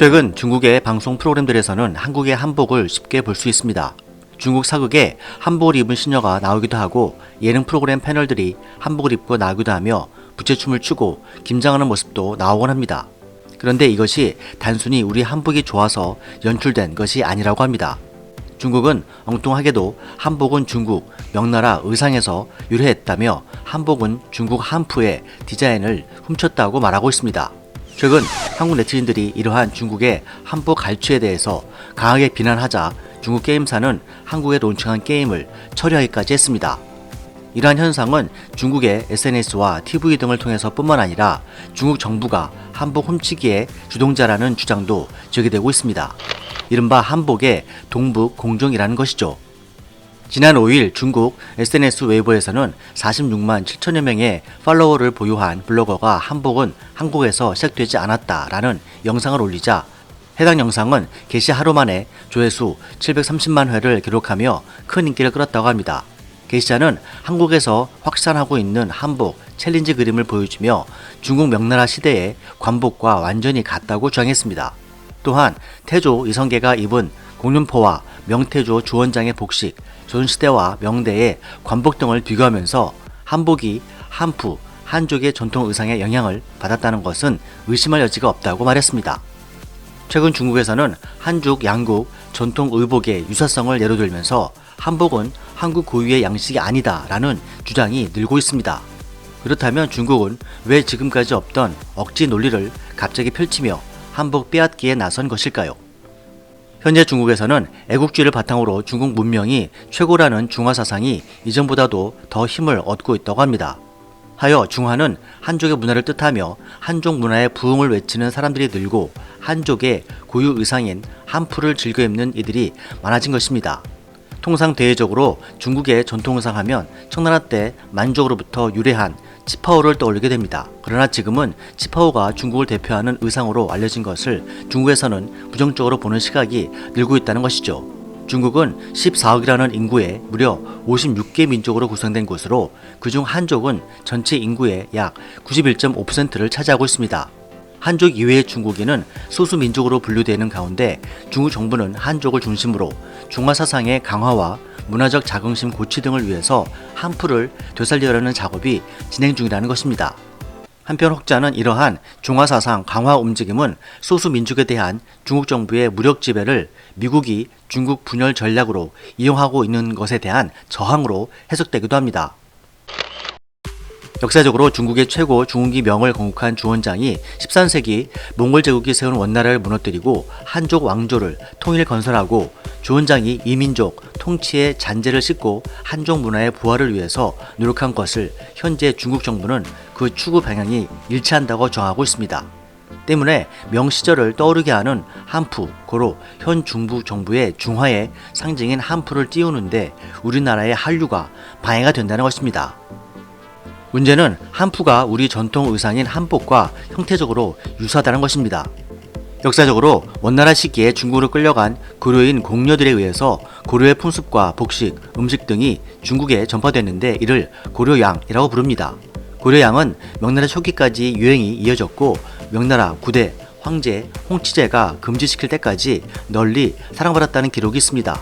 최근 중국의 방송 프로그램들에서는 한국의 한복을 쉽게 볼 수 있습니다. 중국 사극에 한복을 입은 시녀가 나오기도 하고 예능 프로그램 패널들이 한복을 입고 나오기도 하며 부채춤을 추고 김장하는 모습도 나오곤 합니다. 그런데 이것이 단순히 우리 한복이 좋아서 연출된 것이 아니라고 합니다. 중국은 엉뚱하게도 한복은 중국 명나라 의상에서 유래했다며 한복은 중국 한푸의 디자인을 훔쳤다고 말하고 있습니다. 최근 한국 네티즌들이 이러한 중국의 한복 갈취에 대해서 강하게 비난하자 중국 게임사는 한국에 론칭한 게임을 처리하기까지 했습니다. 이러한 현상은 중국의 SNS와 TV 등을 통해서 뿐만 아니라 중국 정부가 한복 훔치기의 주동자라는 주장도 제기되고 있습니다. 이른바 한복의 동북 공정이라는 것이죠. 지난 5일 중국 SNS 웨이보에서는 46만 7천여 명의 팔로워를 보유한 블로거가 한복은 한국에서 시작되지 않았다라는 영상을 올리자 해당 영상은 게시 하루 만에 조회수 730만 회를 기록하며 큰 인기를 끌었다고 합니다. 게시자는 한국에서 확산하고 있는 한복 챌린지 그림을 보여주며 중국 명나라 시대의 관복과 완전히 같다고 주장했습니다. 또한 태조 이성계가 입은 공륜포와 명태조 주원장의 복식, 조선시대와 명대의 관복 등을 비교하면서 한복이 한푸, 한족의 전통 의상에 영향을 받았다는 것은 의심할 여지가 없다고 말했습니다. 최근 중국에서는 한족 양국 전통 의복의 유사성을 예로 들면서 한복은 한국 고유의 양식이 아니다 라는 주장이 늘고 있습니다. 그렇다면 중국은 왜 지금까지 없던 억지 논리를 갑자기 펼치며 한복 빼앗기에 나선 것일까요? 현재 중국에서는 애국주의를 바탕으로 중국 문명이 최고라는 중화 사상이 이전보다도 더 힘을 얻고 있다고 합니다. 하여 중화는 한족의 문화를 뜻하며 한족 문화의 부흥을 외치는 사람들이 늘고 한족의 고유 의상인 한푸를 즐겨 입는 이들이 많아진 것입니다. 통상 대외적으로 중국의 전통 의상 하면 청나라 때 만족으로부터 유래한 치파오를 떠올리게 됩니다. 그러나 지금은 치파오가 중국을 대표하는 의상으로 알려진 것을 중국에서는 부정적으로 보는 시각이 늘고 있다는 것이죠. 중국은 14억이라는 인구에 무려 56개 민족으로 구성된 곳으로 그중 한족은 전체 인구의 약 91.5%를 차지하고 있습니다. 한족 이외의 중국인은 소수 민족으로 분류되는 가운데 중국 정부는 한족을 중심으로 중화 사상의 강화와 문화적 자긍심 고취 등을 위해서 한풀을 되살리려는 작업이 진행 중이라는 것입니다. 한편 혹자는 이러한 중화 사상 강화 움직임은 소수 민족에 대한 중국 정부의 무력 지배를 미국이 중국 분열 전략으로 이용하고 있는 것에 대한 저항으로 해석되기도 합니다. 역사적으로 중국의 최고 중흥기 명을 건국한 주원장이 13세기 몽골 제국이 세운 원나라를 무너뜨리고 한족 왕조를 통일 건설하고 주원장이 이민족 통치의 잔재를 씻고 한족 문화의 부활을 위해서 노력한 것을 현재 중국 정부는 그 추구 방향이 일치한다고 정하고 있습니다. 때문에 명 시절을 떠오르게 하는 한푸, 고로 현 중부 정부의 중화의 상징인 한푸를 띄우는데 우리나라의 한류가 방해가 된다는 것입니다. 문제는 한푸가 우리 전통 의상인 한복과 형태적으로 유사하다는 것입니다. 역사적으로 원나라 시기에 중국으로 끌려간 고려인 공녀들에 의해서 고려의 풍습과 복식, 음식 등이 중국에 전파됐는데 이를 고려양이라고 부릅니다. 고려양은 명나라 초기까지 유행이 이어졌고 명나라 9대 황제 홍치제가 금지시킬 때까지 널리 사랑받았다는 기록이 있습니다.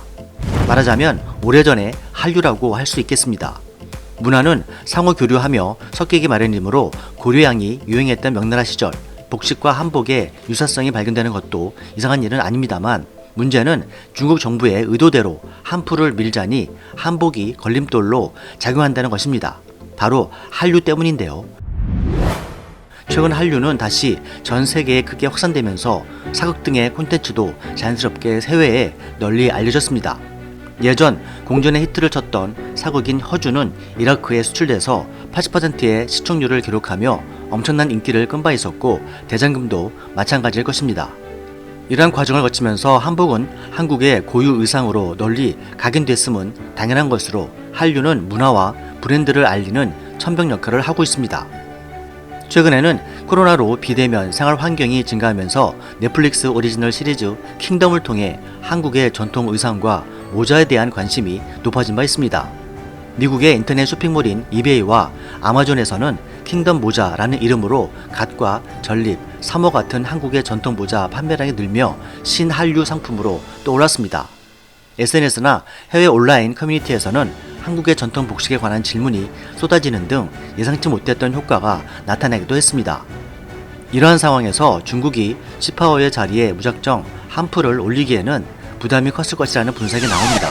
말하자면 오래전에 한류라고 할 수 있겠습니다. 문화는 상호 교류하며 섞이기 마련이므로 고려양이 유행했던 명나라 시절 복식과 한복의 유사성이 발견되는 것도 이상한 일은 아닙니다만 문제는 중국 정부의 의도대로 한풀을 밀자니 한복이 걸림돌로 작용한다는 것입니다. 바로 한류 때문인데요. 최근 한류는 다시 전 세계에 크게 확산되면서 사극 등의 콘텐츠도 자연스럽게 해외에 널리 알려졌습니다. 예전 공전의 히트를 쳤던 사극인 허주는 이라크에 수출돼서 80%의 시청률을 기록하며 엄청난 인기를 끈바 있었고 대장금도 마찬가지일 것입니다. 이러한 과정을 거치면서 한복은 한국의 고유 의상으로 널리 각인됐음은 당연한 것으로 한류는 문화와 브랜드를 알리는 천병 역할을 하고 있습니다. 최근에는 코로나로 비대면 생활 환경이 증가하면서 넷플릭스 오리지널 시리즈 킹덤을 통해 한국의 전통 의상과 모자에 대한 관심이 높아진 바 있습니다. 미국의 인터넷 쇼핑몰인 이베이와 아마존에서는 킹덤 모자라는 이름으로 갓과 전립, 삼호 같은 한국의 전통 모자 판매량이 늘며 신한류 상품으로 떠올랐습니다. SNS나 해외 온라인 커뮤니티에서는 한국의 전통 복식에 관한 질문이 쏟아지는 등 예상치 못했던 효과가 나타나기도 했습니다. 이러한 상황에서 중국이 시파워의 자리에 무작정 한풀을 올리기에는 부담이 컸을 것이라는 분석이 나옵니다.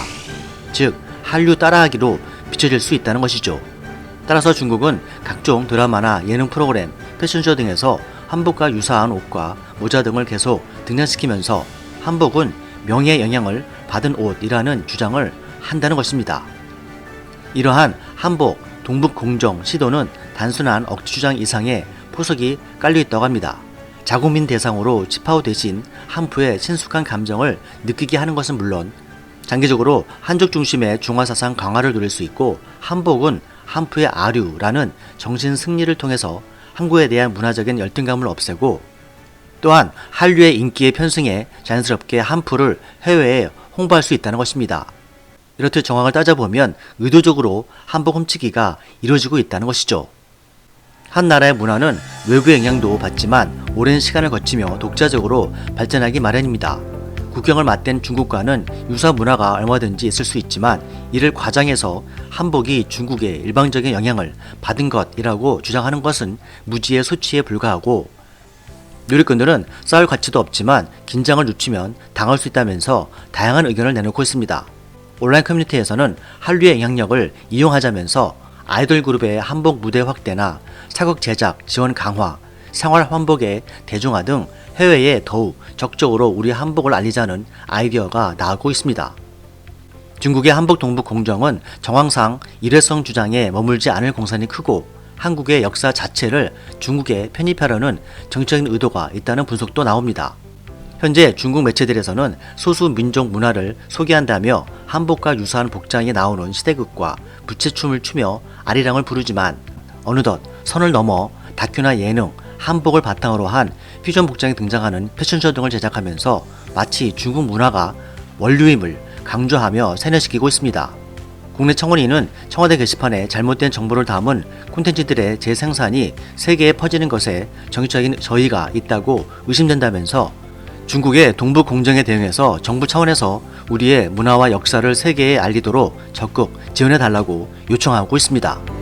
즉, 한류 따라하기로 비춰질 수 있다는 것이죠. 따라서 중국은 각종 드라마나 예능 프로그램, 패션쇼 등에서 한복과 유사한 옷과 모자 등을 계속 등장시키면서 한복은 명예의 영향을 받은 옷이라는 주장을 한다는 것입니다. 이러한 한복, 동북 공정 시도는 단순한 억지 주장 이상의 포석이 깔려 있다고 합니다. 자국민 대상으로 치파오 대신 한푸의 친숙한 감정을 느끼게 하는 것은 물론 장기적으로 한족 중심의 중화 사상 강화를 누릴 수 있고 한복은 한푸의 아류라는 정신 승리를 통해서 한국에 대한 문화적인 열등감을 없애고 또한 한류의 인기의 편승에 자연스럽게 한푸를 해외에 홍보할 수 있다는 것입니다. 이렇듯 정황을 따져보면 의도적으로 한복 훔치기가 이루어지고 있다는 것이죠. 한 나라의 문화는 외부의 영향도 받지만 오랜 시간을 거치며 독자적으로 발전하기 마련입니다. 국경을 맞댄 중국과는 유사 문화가 얼마든지 있을 수 있지만 이를 과장해서 한복이 중국의 일방적인 영향을 받은 것이라고 주장하는 것은 무지의 소치에 불과하고 누리꾼들은 싸울 가치도 없지만 긴장을 늦추면 당할 수 있다면서 다양한 의견을 내놓고 있습니다. 온라인 커뮤니티에서는 한류의 영향력을 이용하자면서 아이돌 그룹의 한복 무대 확대나 사극 제작 지원 강화, 생활 환복의 대중화 등 해외에 더욱 적극적으로 우리 한복을 알리자는 아이디어가 나오고 있습니다. 중국의 한복 동북 공정은 정황상 일회성 주장에 머물지 않을 공산이 크고 한국의 역사 자체를 중국에 편입하려는 정치적인 의도가 있다는 분석도 나옵니다. 현재 중국 매체들에서는 소수 민족 문화를 소개한다며 한복과 유사한 복장이 나오는 시대극과 부채춤을 추며 아리랑을 부르지만 어느덧 선을 넘어 다큐나 예능, 한복을 바탕으로 한 퓨전 복장이 등장하는 패션쇼 등을 제작하면서 마치 중국 문화가 원류임을 강조하며 세뇌시키고 있습니다. 국내 청원인은 청와대 게시판에 잘못된 정보를 담은 콘텐츠들의 재생산이 세계에 퍼지는 것에 정치적인 저의가 있다고 의심된다면서 중국의 동북 공정에 대응해서 정부 차원에서 우리의 문화와 역사를 세계에 알리도록 적극 지원해 달라고 요청하고 있습니다.